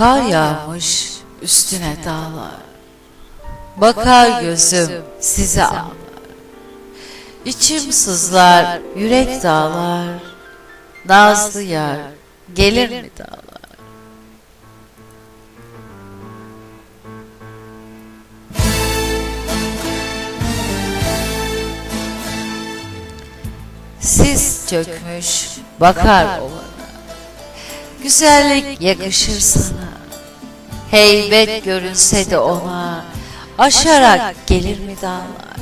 Kar yağmış üstüne dağlar. Bakar gözüm size ağlar. İçim sızlar, yürek dağlar. Nazlı yar, gelir mi dağlar? Sis çökmüş, bakar ovana. Güzellik yakışır sana. Heybet görünse de ona, aşarak gelir mi dağlar?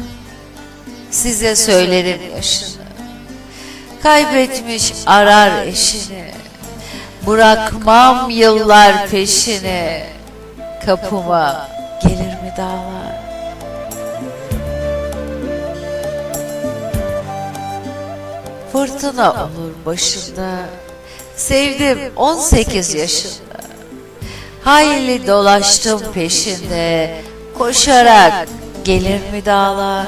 Size söylerim yaşını. Kaybetmiş arar eşini. Bırakmam yıllar peşini. Kapıma gelir mi dağlar? Fırtına olur başında. Sevdim 18 yaşında. Hayli dolaştım peşinde. Koşarak gelir mi dağlar?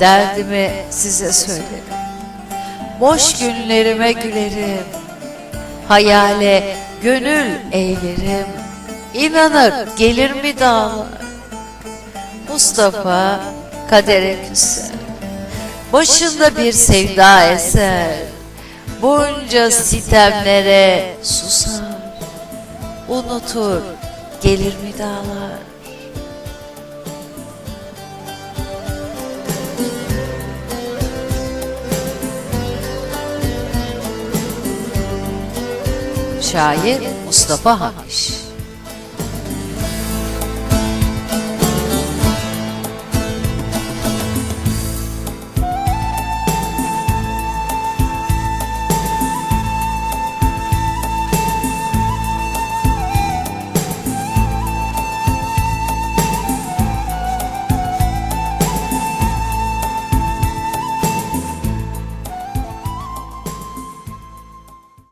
Derdimi size söylerim. Boş günlerime gülerim. Hayale gönül eğlerim. İnanır gelir mi dağlar? Mustafa kadere küser. Başında bir sevda eser. Bunca sitemlere susar. Unutur gelir mi dağlar? Şair Mustafa Hamiş